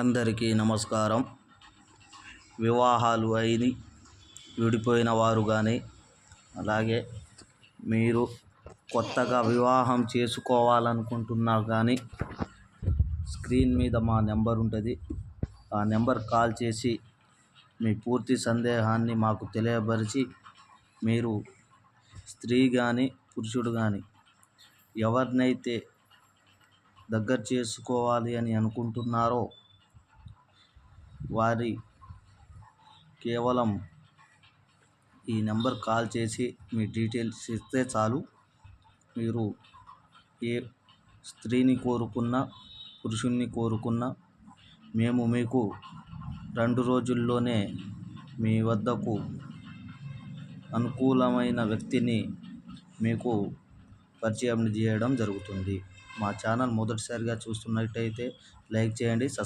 అందరికీ నమస్కారం. వివాహాలు అయిని విడిపోయిన వారు కానీ అలాగే మీరు కొత్తగా వివాహం చేసుకోవాలనుకుంటున్నా కానీ స్క్రీన్ మీద మా నెంబర్ ఉంటుంది. ఆ నెంబర్ కాల్ చేసి మీ పూర్తి సందేహాన్ని మాకు తెలియపరిచి మీరు స్త్రీ కానీ పురుషుడు కానీ ఎవరినైతే దగ్గర చేసుకోవాలి అని అనుకుంటున్నారో వారి కేవలం ఈ నెంబర్ కాల్ చేసి మీ డీటెయిల్స్ ఇస్తే చాలు. మీరు ఏ స్త్రీని కోరుకున్నా పురుషుణ్ణి కోరుకున్నా మేము మీకు రెండు రోజుల్లోనే మీ వద్దకు అనుకూలమైన వ్యక్తిని మీకు పరిచయం చేయడం జరుగుతుంది. మా ఛానల్ మొదటిసారిగా చూస్తున్నట్టయితే లైక్ చేయండి సబ్స్క్రైబ్